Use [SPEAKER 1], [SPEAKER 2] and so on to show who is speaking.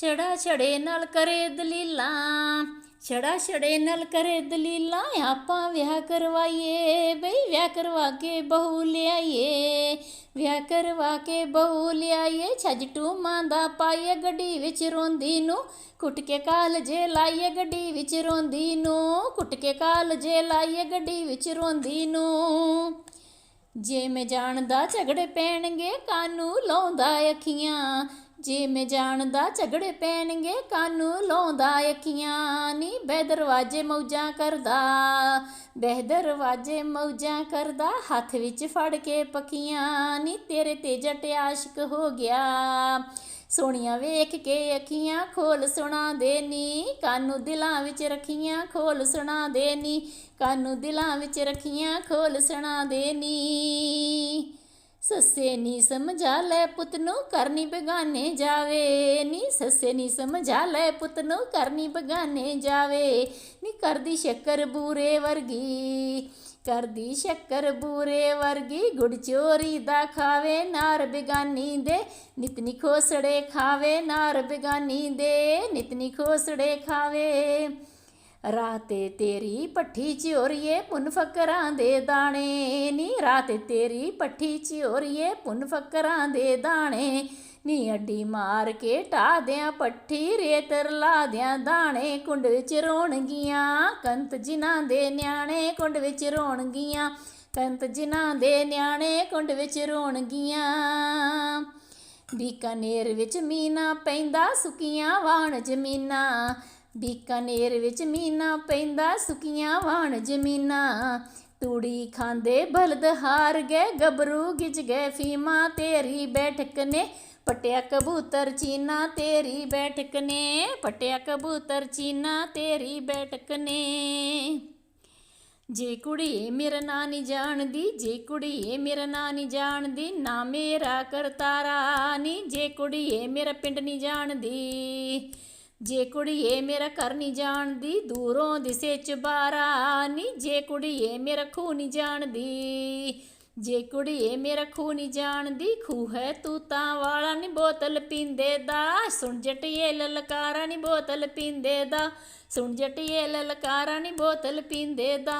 [SPEAKER 1] ਛੜਾ ਛੜੇ ਨਾਲ ਕਰੇ ਦਲੀਲਾਂ, ਛੜਾ ਛੜੇ ਨਾਲ ਕਰੇ ਦਲੀਲਾਂ, ਆਪਾਂ ਵਿਆਹ ਕਰਵਾਈਏ, ਬਈ ਵਿਆਹ ਕਰਵਾ ਕੇ ਬਹੂ ਲਿਆਈਏ, ਵਿਆਹ ਕਰਵਾ ਕੇ ਬਹੂ ਲਿਆਈਏ, ਛੱਜ ਟੂਮਾਂ ਦਾ ਪਾਈਏ ਗੱਡੀ ਵਿੱਚ ਰੋਂਦੀ ਨੂੰ, ਕੁੱਟ ਕੇ ਕਾਲਜੇ ਲਾਈਏ ਗੱਡੀ ਵਿੱਚ ਰੋਂਦੀ ਨੂੰ, ਕੁੱਟ ਕੇ ਕਾਲਜੇ ਲਾਈਏ ਗੱਡੀ ਵਿੱਚ ਰੋਂਦੀ ਨੂੰ। ਜੇ ਮੈਂ ਜਾਣਦਾ ਝਗੜੇ ਪੈਣਗੇ, ਕਾਨੂੰ ਲਾਉਂਦਾ ਅੱਖੀਆਂ ਜੇ ਮੈਂ ਜਾਣਦਾ ਝਗੜੇ ਪੈਣਗੇ, ਕਾਨੂੰ ਲਾਉਂਦਾ ਅੱਖੀਆਂ? ਨੀ ਬਹਿ ਦਰਵਾਜੇ ਮੌਜਾਂ ਕਰਦਾ। ਬਹਿ ਦਰਵਾਜੇ ਮੌਜਾਂ ਕਰਦਾ, ਹੱਥ ਵਿੱਚ ਫੜ ਕੇ ਪੱਖੀਆਂ। ਨੀ ਤੇਰੇ ਤੇ ਜੱਟ ਆਸ਼ਿਕ ਹੋ ਗਿਆ। ਸੋਹਣੀਆਂ ਵੇਖ ਕੇ ਅੱਖੀਆਂ ਖੋਲ ਸੁਣਾ ਦੇ ਨੀ। ਕਾਨੂੰ ਦਿਲਾਂ ਵਿੱਚ ਰੱਖੀਆਂ ਖੋਲ ਸੁਣਾ ਦੇ ਨੀ। ਕਾਨੂੰ ਦਿਲਾਂ ਵਿੱਚ ਰੱਖੀਆਂ ਖੋਲ ਸੁਣਾ ਦੇ ਸੱਸੇ ਨੀ ਸਮਝਾ ਲੈ ਪੁੱਤ ਨੂੰ ਕਰਨੀ ਬਗਾਨੇ ਜਾਵੇ। ਨੀ ਸੱਸੇ ਨੀ ਸਮਝਾ ਲੈ ਪੁੱਤ ਨੂੰ ਕਰਨੀ ਬਗਾਨੇ ਜਾਵੇ। ਨੀ ਕਰਦੀ ਸ਼ੱਕਰ ਬੂਰੇ ਵਰਗੀ, ਕਰਦੀ ਸ਼ੱਕਰ ਬੂਰੇ ਵਰਗੀ, ਗੁੜ ਚੋਰੀ ਦਾ ਖਾਵੇ ਨਾਰ ਬਿਗਾਨੀ ਦੇ, ਨਿਤਨੀ ਖੋਸੜੇ ਖਾਵੇ ਨਾਰ ਬਿਗਾਨੀ ਦੇ, ਨਿਤਨੀ ਖੋਸੜੇ ਖਾਵੇ। ਰਾਤੇ ਤੇਰੀ ਪੱਠੀ ਚੋਰੀਏ ਪੁੰਨ ਫਕਰਾਂ ਦੇ ਦਾਣੇ। ਨੀ ਰਾਤੇ ਤੇਰੀ ਪੱਠੀ ਚੋਰੀਏ ਪੁੰਨ ਫਕਰਾਂ ਦੇ ਦਾਣੇ। ਨੀ ਅੱਡੀ ਮਾਰ ਕੇ ਢਾ ਦਿਆਂ ਪੱਠੀ ਰੇਤ ਰਲਾ ਦਿਆਂ ਦਾਣੇ। ਕੁੰਡ ਵਿੱਚ ਰੋਣਗੀਆਂ ਕੰਤ ਜਿਨ੍ਹਾਂ ਦੇ ਨਿਆਣੇ। ਕੁੰਡ ਵਿੱਚ ਰੋਣਗੀਆਂ ਕੰਤ ਜਿਨ੍ਹਾਂ ਦੇ ਨਿਆਣੇ। ਕੁੰਡ ਵਿੱਚ ਰੋਣਗੀਆਂ ਬੀਕਾਨੇਰ ਵਿੱਚ ਮੀਨਾ ਪੈਂਦਾ, ਸੁਕੀਆਂ ਵਾਣ ਜ਼ਮੀਨਾਂ। ਬੀਕਾਨੇਰ ਵਿੱਚ ਮੀਨਾ ਪੈਂਦਾ, ਸੁਕੀਆਂ ਵਾਣ ਜ਼ਮੀਨਾਂ। ਤੂੜੀ ਖਾਂਦੇ ਬਲਦ ਹਾਰ ਗਏ, ਗੱਭਰੂ ਗਿਜ ਗਏ, ਫੀਮਾ ਤੇਰੀ ਬੈਠਕ ਨੇ ਪਟਿਆ ਕਬੂਤਰ ਚੀਨਾ ਤੇਰੀ ਬੈਠਕ ਨੇ, ਪਟਿਆ ਕਬੂਤਰ ਚੀਨਾ ਤੇਰੀ ਬੈਠਕ ਨੇ। ਜੇ ਕੁੜੀਏ ਮੇਰਾ ਨਾਂ ਨਹੀਂ ਜਾਣਦੀ, ਜੇ ਕੁੜੀਏ ਮੇਰਾ ਨਾਂ ਨਹੀਂ ਜਾਣਦੀ, ਨਾ ਮੇਰਾ ਕਰਤਾਰਾ ਨਹੀਂ ਜੇ ਕੁੜੀਏ ਮੇਰਾ ਪਿੰਡ ਨਹੀਂ ਜਾਣਦੀ। ਜੇ ਕੁੜੀਏ ਮੇਰਾ ਘਰ ਨਹੀਂ ਜਾਣਦੀ, ਦੂਰੋਂ ਦਿਸੇ ਚੁਬਾਰਾ ਨੀ। ਜੇ ਕੁੜੀਏ ਮੇਰਾ ਖੂਹ ਨਹੀਂ ਜਾਣਦੀ, ਜੇ ਕੁੜੀਏ ਮੇਰਾ ਖੂਹ ਨਹੀਂ ਜਾਣਦੀ, ਖੂਹ ਹੈ ਤੂੰ ਤਾਂ ਵਾਲਾ ਨਹੀਂ ਬੋਤਲ ਪੀਂਦੇ ਦਾ। ਸੁਣ ਜਟੀਏ ਲਲਕਾਰਾ ਨਹੀਂ ਬੋਤਲ ਪੀਂਦੇ ਦਾ। ਸੁਣ ਜਟੀਏ ਲਲਕਾਰਾ ਨੀ ਬੋਤਲ ਪੀਂਦੇ ਦਾ।